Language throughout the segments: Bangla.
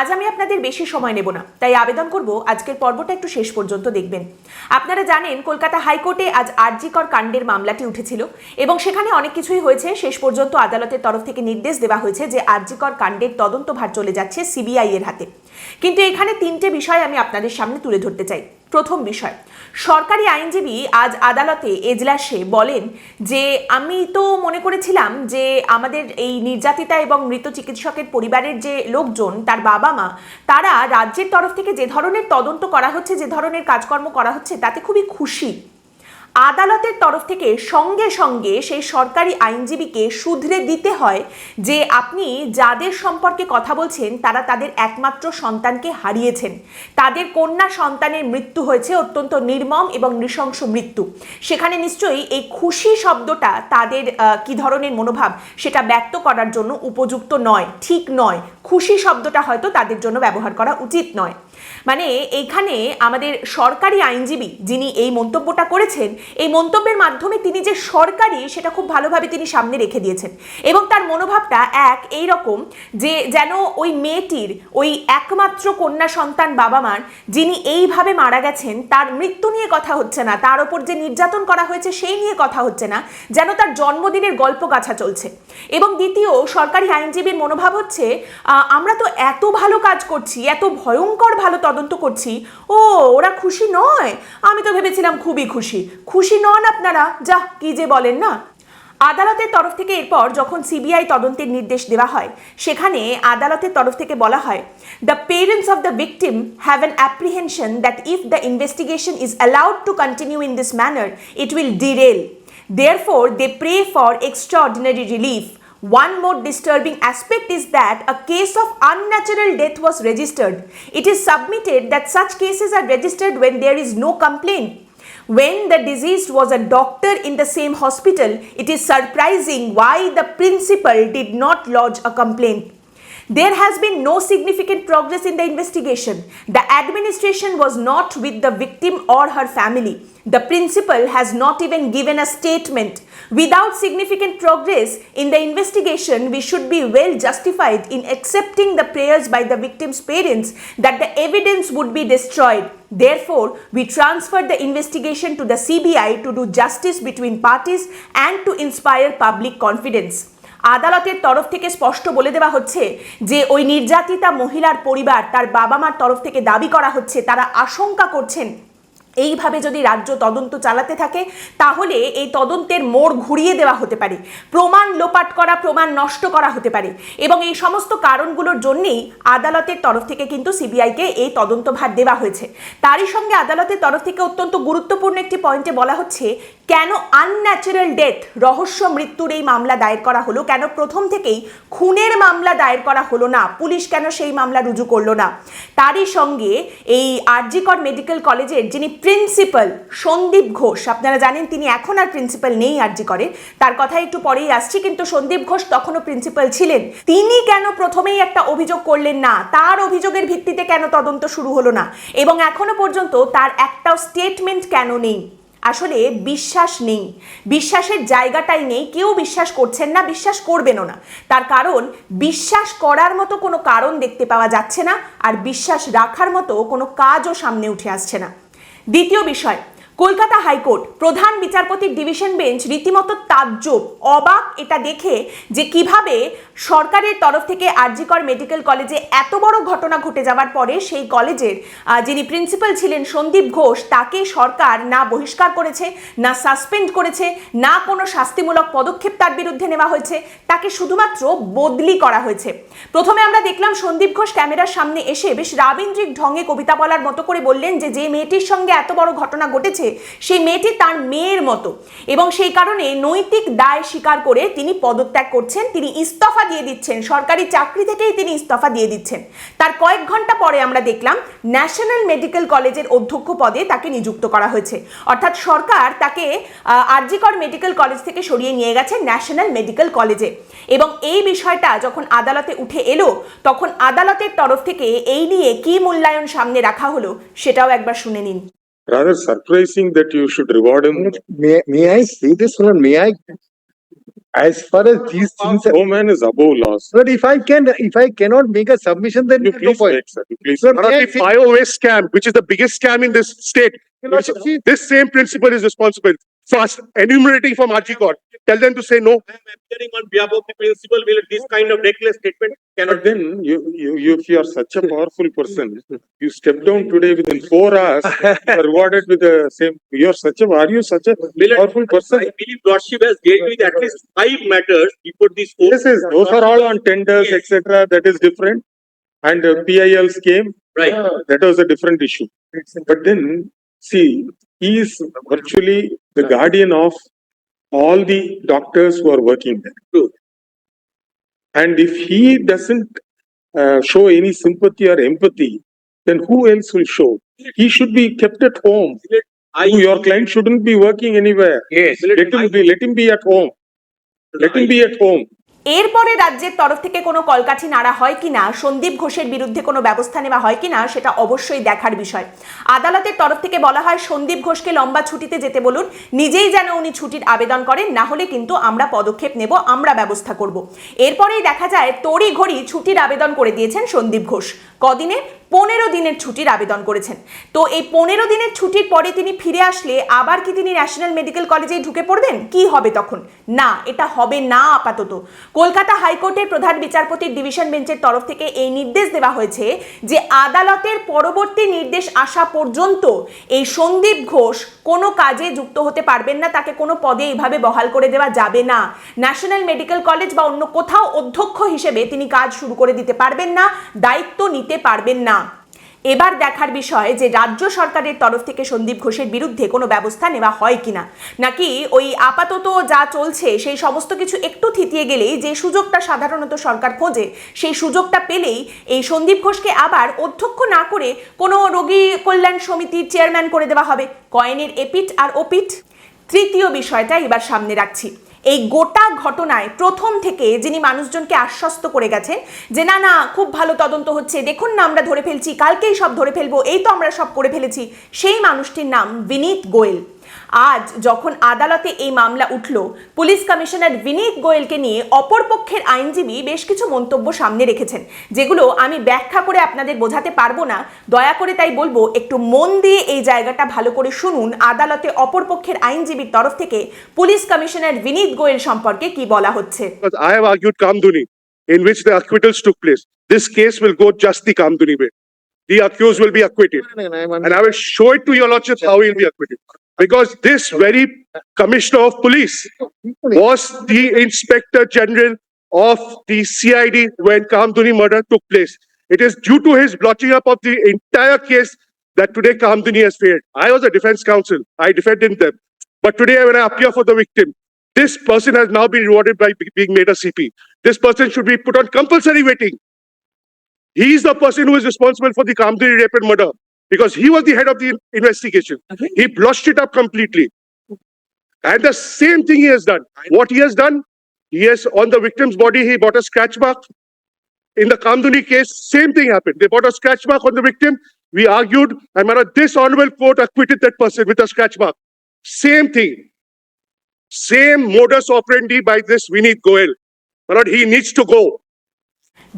আজ আমি আপনাদের বেশি সময় নেব না, তাই আবেদন করব আজকের পর্বটা একটু শেষ পর্যন্ত দেখবেন। আপনারা জানেন, কলকাতা হাইকোর্টে আজ আরজিকর কাণ্ডের মামলাটি উঠেছিল এবং সেখানে অনেক কিছুই হয়েছে। শেষ পর্যন্ত আদালতের তরফ থেকে নির্দেশ দেওয়া হয়েছে যে আরজিকর কাণ্ডের তদন্ত ভার চলে যাচ্ছে সিবিআই এর হাতে। কিন্তু এখানে তিনটে বিষয় আমি আপনাদের সামনে তুলে ধরতে চাই। প্রথম বিষয় সরকারি আইনজীবী আজ আদালতে এজলাসে বলেন যে, আমি তো মনে করেছিলাম যে, আমাদের এই নির্যাতিতা এবং মৃত চিকিৎসকের পরিবারের যে লোকজন, তার বাবা মা তারা রাজ্যের তরফ থেকে যে ধরনের তদন্ত করা হচ্ছে, যে ধরনের কাজকর্ম করা হচ্ছে, তাতে খুবই খুশি। আদালতের তরফ থেকে সঙ্গে সঙ্গে সেই সরকারি আইনজীবীকে শুধরে দিতে হয় যে আপনি যাদের সম্পর্কে কথা বলছেন, তারা তাদের একমাত্র সন্তানকে হারিয়েছেন। তাদের কন্যা সন্তানের মৃত্যু হয়েছে, অত্যন্ত নির্মম এবং নৃশংস মৃত্যু। সেখানে নিশ্চয়ই এই খুশি শব্দটা তাদের কি ধরনের মনোভাব সেটা ব্যক্ত করার জন্য উপযুক্ত নয়, ঠিক নয়। খুশি শব্দটা হয়তো তাদের জন্য ব্যবহার করা উচিত নয়। মানে এইখানে আমাদের সরকারি আইনজীবী যিনি এই মন্তব্যটা করেছেন, এই মন্তব্যের মাধ্যমে তিনি যে সরকারি, সেটা খুব ভালোভাবে তিনি সামনে রেখে দিয়েছেন। এবং তার মনোভাবটা এক, এই রকম যে যেন ওই মেয়েটির, ওই একমাত্র কন্যা সন্তান বাবা মার যিনি এইভাবে মারা গেছেন, তার মৃত্যু নিয়ে কথা হচ্ছে না, তার ওপর যে নির্যাতন করা হয়েছে সেই নিয়ে কথা হচ্ছে না, যেন তার জন্মদিনের গল্প গাছা চলছে। এবং দ্বিতীয়, সরকারি আইনজীবীর মনোভাব হচ্ছে আমরা তো এত ভালো কাজ করছি, এত ভয়ঙ্কর ভালো তদন্ত করছি। ও ওরা খুশি নয়? আমি তো ভেবেছিলাম খুবই খুশি। খুশি নন আপনারা? যা কি যে বলেন না। আদালতের তরফ থেকে এরপর যখন সিবিআই তদন্তের নির্দেশ দেওয়া হয় সেখানে আদালতের তরফ থেকে বলা হয় the parents of the victim have an apprehension that if the investigation is allowed to continue in this manner it will derail Therefore, they pray for extraordinary relief. One more disturbing aspect is that a case of unnatural death was registered. It is submitted that such cases are registered when there is no complaint. When the deceased was a doctor in the same hospital, it is surprising why the principal did not lodge a complaint. There has been no significant progress in the investigation. The administration was not with the victim or her family. The principal has not even given a statement. Without significant progress in the investigation, we should be well justified in accepting the prayers by the victim's parents that the evidence would be destroyed. Therefore, we transfer the investigation to the CBI to do justice between parties and to inspire public confidence. আদালতের তরফ থেকে স্পষ্ট বলে দেওয়া হচ্ছে যে ওই নির্যাতিতা মহিলার পরিবার তার বাবা মার তরফ থেকে দাবি করা হচ্ছে, তারা আশঙ্কা করছেন এইভাবে যদি রাজ্য তদন্ত চালাতে থাকে, তাহলে এই তদন্তের মোড় ঘুরিয়ে দেওয়া হতে পারে। প্রমাণ লোপাট করা, প্রমাণ নষ্ট করা হতে পারে। এবং এই সমস্ত কারণগুলোর জন্যেই আদালতের তরফ থেকে কিন্তু সিবিআইকে এই তদন্ত ভার দেওয়া হয়েছে। তারই সঙ্গে আদালতের তরফ থেকে অত্যন্ত গুরুত্বপূর্ণ একটি পয়েন্টে বলা হচ্ছে, কেন আনন্যাচারাল ডেথ রহস্য মৃত্যুর এই মামলা দায়ের করা হলো? কেন প্রথম থেকেই খুনের মামলা দায়ের করা হলো না? পুলিশ কেন সেই মামলা রুজু করল না? তারই সঙ্গে এই আরজিকর মেডিকেল কলেজের যিনি প্রিন্সিপাল সন্দীপ ঘোষ। আপনারা জানেন তিনি এখন আর প্রিন্সিপাল নেই আরজি করে তার কথা একটু পরেই আসছি, কিন্তু সন্দীপ ঘোষ তখনও প্রিন্সিপাল ছিলেন। তিনি কেন প্রথমেই একটা অভিযোগ করলেন না? তার অভিযোগের ভিত্তিতে কেন তদন্ত শুরু হলো না? এবং এখনও পর্যন্ত তার একটাও স্টেটমেন্ট কেন নেই? আসলে বিশ্বাস নেই। বিশ্বাসের জায়গাটাই নেই। কেউ বিশ্বাস করছেন না, বিশ্বাস করবেনও না। তার কারণ, বিশ্বাস করার মতো কোনো কারণ দেখতে পাওয়া যাচ্ছে না, আর বিশ্বাস রাখার মতো কোনো কাজও সামনে উঠে আসছে না। দ্বিতীয় বিষয় কলকাতা হাইকোর্ট প্রধান বিচারপতির ডিভিশন বেঞ্চ রীতিমতো তাজ্জব, অবাক এটা দেখে যে কীভাবে সরকারের তরফ থেকে আরজিকর মেডিকেল কলেজে এত বড় ঘটনা ঘটে যাওয়ার পরে সেই কলেজের যিনি প্রিন্সিপাল ছিলেন সন্দীপ ঘোষ, তাকে সরকার না বহিষ্কার করেছে, না সাসপেন্ড করেছে, না কোনো শাস্তিমূলক পদক্ষেপ তার বিরুদ্ধে নেওয়া হয়েছে, তাকে শুধুমাত্র বদলি করা হয়েছে। প্রথমে আমরা দেখলাম সন্দীপ ঘোষ ক্যামেরার সামনে এসে বেশ রাবীন্দ্রিক ঢঙে কবিতা বলার মতো করে বললেন যে যে মেয়েটির সঙ্গে এত বড় ঘটনা ঘটেছে সেই মেয়েটি তার মেয়ের মতো। এবং সেই কারণে নৈতিক দায় স্বীকার করে তিনি পদত্যাগ করছেন, তিনি ইস্তফা দিয়ে দিচ্ছেন, সরকারি চাকরি থেকেই তিনি ইস্তফা দিয়ে দিচ্ছেন। তার কয়েক ঘণ্টা পরে আমরা দেখলাম, ন্যাশনাল মেডিকেল কলেজের অধ্যক্ষ পদে তাকে নিযুক্ত করা হয়েছে। অর্থাৎ সরকার তাকে আরজিকর মেডিকেল কলেজ থেকে সরিয়ে নিয়ে গেছে ন্যাশনাল মেডিকেল কলেজে। এবং এই বিষয়টা যখন আদালতে উঠে এলো, তখন আদালতের তরফ থেকে এই নিয়ে কি মূল্যায়ন সামনে রাখা হলো, সেটাও একবার শুনে নিন। Rather surprising that you should reward him. May, may I see this one? May I? As far as these things, are- No man is above laws. but if I can, if I cannot make a submission, then You no please point. make, sir, you please. Sir, What may I about the say- bio waste scam, which is the biggest scam in this state? Your see, This same principle is responsible. First, enumerating from Archie Court, tell them to say no. I am appearing on behalf of the principal, will this kind of reckless statement But cannot then you, you, you- if you are such a powerful person, you step down today within four hours, you are rewarded with the same, you are such a, are you such a Millet, powerful person? I believe lordship has dealt with at least five matters before this. court. This is, those are all on tenders, Yes. etc. That is different. And uh, PIL scheme, Right. uh, that was a different issue. But then, see, he is virtually the guardian of all the doctors who are working there. True. And if he doesn't uh, show any sympathy or empathy, then who else will show? He should be kept at home. I, Your client shouldn't be working anywhere. yes, Let him be, let him be at home. Let him be at home. এরপরে রাজ্যের তরফ থেকে কোনো কলকাঠি নাড়া হয় কি না সন্দীপ ঘোষের বিরুদ্ধে কোনো ব্যবস্থা নেওয়া হয় কি না সেটা অবশ্যই দেখার বিষয়। আদালতের তরফ থেকে বলা হয়, সন্দীপ ঘোষকে লম্বা ছুটিতে যেতে বলুন, নিজেই যেন উনি ছুটির আবেদন করেন, না হলে কিন্তু আমরা পদক্ষেপ নেব, আমরা ব্যবস্থা করব। এরপরেই দেখা যায় তড়ি ঘড়ি ছুটির আবেদন করে দিয়েছেন সন্দীপ ঘোষ। কদিনে পনেরো দিনের ছুটির আবেদন করেছেন। তো এই পনেরো দিনের ছুটির পরে তিনি ফিরে আসলে আবার কি তিনি ন্যাশনাল মেডিকেল কলেজে ঢুকে পড়বেন? কি হবে তখন? না, এটা হবে না আপাতত। কলকাতা হাইকোর্টের প্রধান বিচারপতির ডিভিশন বেঞ্চের তরফ থেকে এই নির্দেশ দেওয়া হয়েছে যে আদালতের পরবর্তী নির্দেশ আসা পর্যন্ত এই সন্দীপ ঘোষ কোনো কাজে যুক্ত হতে পারবেন না, তাকে কোনো পদে এইভাবে বহাল করে দেওয়া যাবে না। ন্যাশনাল মেডিকেল কলেজ বা অন্য কোথাও অধ্যক্ষ হিসেবে তিনি কাজ শুরু করে দিতে পারবেন না, দায়িত্ব নিতে পারবেন না। এবার দেখার বিষয় যে রাজ্য সরকারের তরফ থেকে সন্দীপ ঘোষের বিরুদ্ধে কোনো ব্যবস্থা নেওয়া হয় কিনা। নাকি ওই আপাতত যা চলছে সেই সমস্ত কিছু একটু থিতিয়ে গেলেই যে সুযোগটা সাধারণত সরকার খোঁজে, সেই সুযোগটা পেলেই এই সন্দীপ ঘোষকে আবার অধ্যক্ষ না করে কোনো রোগী কল্যাণ সমিতির চেয়ারম্যান করে দেওয়া হবে। কয়েনের এপিট আর ওপিট তৃতীয় বিষয়টা এবার সামনে রাখছি। এই গোটা ঘটনায় প্রথম থেকে যিনি মানুষজনকে আশ্বস্ত করে গেছেন যে, না না, খুব ভালো তদন্ত হচ্ছে, দেখুন না, আমরা ধরে ফেলছি, কালকেই সব ধরে ফেলব, এই তো আমরা সব করে ফেলেছি। সেই মানুষটির নাম বিনীত গোয়েল। আজ যখন আদালতে এই মামলা উঠল পুলিশ কমিশনার বিনীত গোয়েলকে নিয়ে অপরপক্ষের আইনজীবী বেশ কিছু মন্তব্য সামনে রেখেছেন যেগুলো আমি ব্যাখ্যা করে আপনাদের বোঝাতে পারব না দয়া করে তাই বলব একটু মন দিয়ে এই জায়গাটা ভালো করে শুনুন আদালতে অপরপক্ষের আইনজীবীর তরফ থেকে পুলিশ কমিশনার বিনীত গোয়েল সম্পর্কে কি বলা হচ্ছে Because I have argued Kamduni, in which the acquittals took place. This case will go just the Kamduni way. The accused will be acquitted. And I will show it to your lordship how he will be acquitted. Because this very commissioner of police was the inspector general of the CID when Kamduni murder took place. It is due to his blotching up of the entire case that today Kamduni has failed. I was a defense counsel. I defended them. But today when I appear for the victim, this person has now been rewarded by being made a CP. This person should be put on compulsory waiting. He is the person who is responsible for the Kamdani rape and murder because he was the head of the investigation. He blushed it up completely. And the same thing he has done. What he has done, he has on the victim's body, he bought a scratch mark. In the Kamduni case, same thing happened. They bought a scratch mark on the victim. We argued, and lord, this honorable court acquitted that person with a scratch mark. Same thing. Same modus operandi by this Vinit Goel. Lord, he needs to go.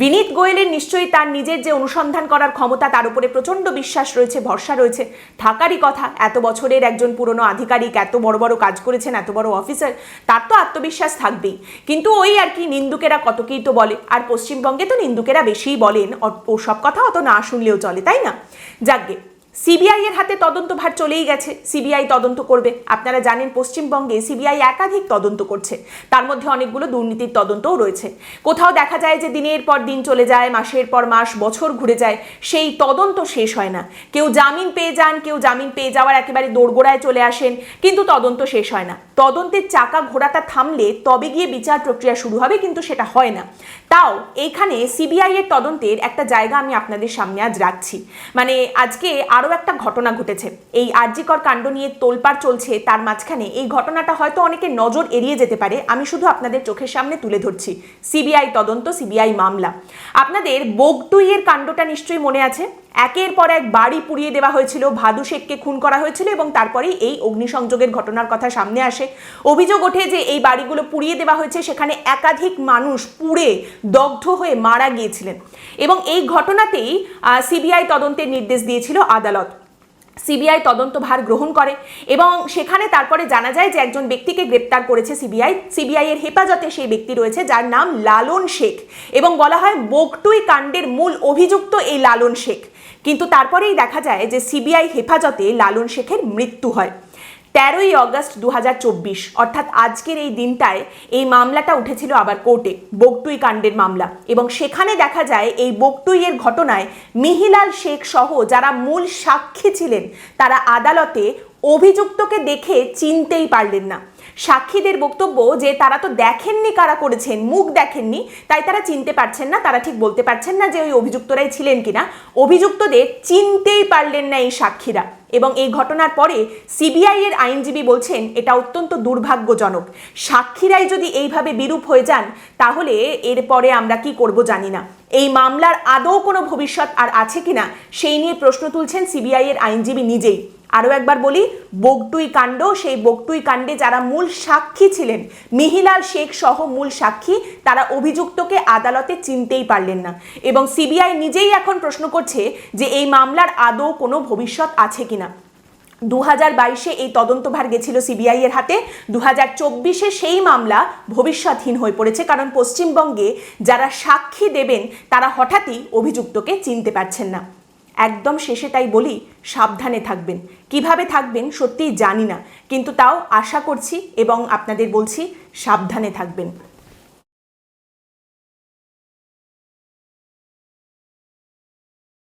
বিনীত গোয়েলের নিশ্চয়ই তার নিজের যে অনুসন্ধান করার ক্ষমতা, তার উপরে প্রচণ্ড বিশ্বাস রয়েছে, ভরসা রয়েছে। থাকারই কথা, এত বছরের একজন পুরনো আধিকারিক এত বড় বড় কাজ করেছেন, এত বড় অফিসার, তার তো আত্মবিশ্বাস থাকবেই। কিন্তু ওই আর কি নিন্দুকেরা কত কী তো বলে, আর পশ্চিমবঙ্গে তো নিন্দুকেরা বেশিই বলেন ও সব কথা অত না শুনলেও চলে, তাই না? যাকগে সিবিআই এর হাতে তদন্ত ভার চলেই গেছে। সিবিআই তদন্ত করবে। আপনারা জানেন, পশ্চিমবঙ্গে সিবিআই একাধিক তদন্ত করছে। তার মধ্যে অনেকগুলো দুর্নীতির তদন্তও রয়েছে। কোথাও দেখা যায় যে দিনের পর দিন চলে যায়, মাসের পর মাস, বছর ঘুরে যায়, সেই তদন্ত শেষ হয় না। কেউ জামিন পেয়ে যান, কেউ জামিন পেয়ে যাওয়ার একেবারে দোরগোড়ায় চলে আসেন, কিন্তু তদন্ত শেষ হয় না। তদন্তের চাকা ঘোড়াটা থামলে তবে গিয়ে বিচার প্রক্রিয়া শুরু হবে, কিন্তু সেটা হয় না। তাও এইখানে সিবিআই এর তদন্তের একটা জায়গা আমি আপনাদের সামনে আজ রাখছি। মানে আজকে আরও একটা ঘটনা ঘটেছে। এই আরজিকর কাণ্ড নিয়ে তোলপাড় চলছে, তার মাঝখানে এই ঘটনাটা হয়তো অনেকে নজর এড়িয়ে যেতে পারে। আমি শুধু আপনাদের চোখের সামনে তুলে ধরছি। সিবিআই তদন্ত সিবিআই মামলা। আপনাদের বগটুইয়ের কাণ্ডটা নিশ্চয়ই মনে আছে? একের পর এক বাড়ি পুড়িয়ে দেওয়া হয়েছিল, ভাদু শেখকে খুন করা হয়েছিল এবং তারপরে এই অগ্নিসংযোগের ঘটনার কথা সামনে আসে। অভিযোগ ওঠে যে এই বাড়িগুলো পুড়িয়ে দেওয়া হয়েছে, সেখানে একাধিক মানুষ পুড়ে দগ্ধ হয়ে মারা গিয়েছিলেন। এবং এই ঘটনাতেই সিবিআই তদন্তের নির্দেশ দিয়েছিল আদালত। সিবিআই তদন্তভার গ্রহণ করে এবং সেখানে তারপরে জানা যায় যে একজন ব্যক্তিকে গ্রেপ্তার করেছে সিবিআই। সিবিআই এর হেফাজতে সেই ব্যক্তি রয়েছে যার নাম লালন শেখ এবং বলা হয় বকটুই কাণ্ডের মূল অভিযুক্ত এই লালন শেখ। কিন্তু তারপরেই দেখা যায় যে সিবিআই হেফাজতে লালন শেখের মৃত্যু হয়। তেরোই অগস্ট দু হাজার চব্বিশ, অর্থাৎ আজকের এই দিনটায় এই মামলাটা উঠেছিল আবার কোর্টে বকটুই কাণ্ডের মামলা। এবং সেখানে দেখা যায় এই বকটুইয়ের ঘটনায় মিহিলাল শেখ সহ যারা মূল সাক্ষী ছিলেন, তারা আদালতে অভিযুক্তকে দেখে চিনতেই পারলেন না। সাক্ষীদের বক্তব্য যে তারা তো দেখেননি কারা করেছেন, মুখ দেখেননি, তাই তারা চিনতে পারছেন না, তারা ঠিক বলতে পারছেন না যে ওই অভিযুক্তরাই ছিলেন কিনা। অভিযুক্তদের চিনতেই পারলেন না এই সাক্ষীরা। এবং এই ঘটনার পরে সিবিআই এর আইনজীবী বলছেন, এটা অত্যন্ত দুর্ভাগ্যজনক। সাক্ষীরাই যদি এইভাবে বিরূপ হয়ে যান, তাহলে এরপরে আমরা কি করব জানি না। এই মামলার আদৌ কোনো ভবিষ্যৎ আর আছে কিনা সেই নিয়ে প্রশ্ন তুলছেন সিবিআই এর আইনজীবী নিজেই। আরও একবার বলি, বগটুই কাণ্ড, সেই বগটুই কাণ্ডে যারা মূল সাক্ষী ছিলেন, মিহিলাল শেখ সহ মূল সাক্ষী, তারা অভিযুক্তকে আদালতে চিনতেই পারলেন না। এবং সিবিআই নিজেই এখন প্রশ্ন করছে যে এই মামলার আদৌ কোনো ভবিষ্যৎ আছে কিনা দু হাজার বাইশে এই তদন্তভার গেছিল সিবিআই এর হাতে। দু হাজার চব্বিশে সেই মামলা ভবিষ্যৎহীন হয়ে পড়েছে, কারণ পশ্চিমবঙ্গে যারা সাক্ষী দেবেন, তারা হঠাৎই অভিযুক্তকে চিনতে পারছেন না। একদম শেষে তাই বলি, সাবধানে থাকবেন। কীভাবে থাকবেন সত্যিই জানি না, কিন্তু তাও আশা করছি এবং আপনাদের বলছি, সাবধানে থাকবেন।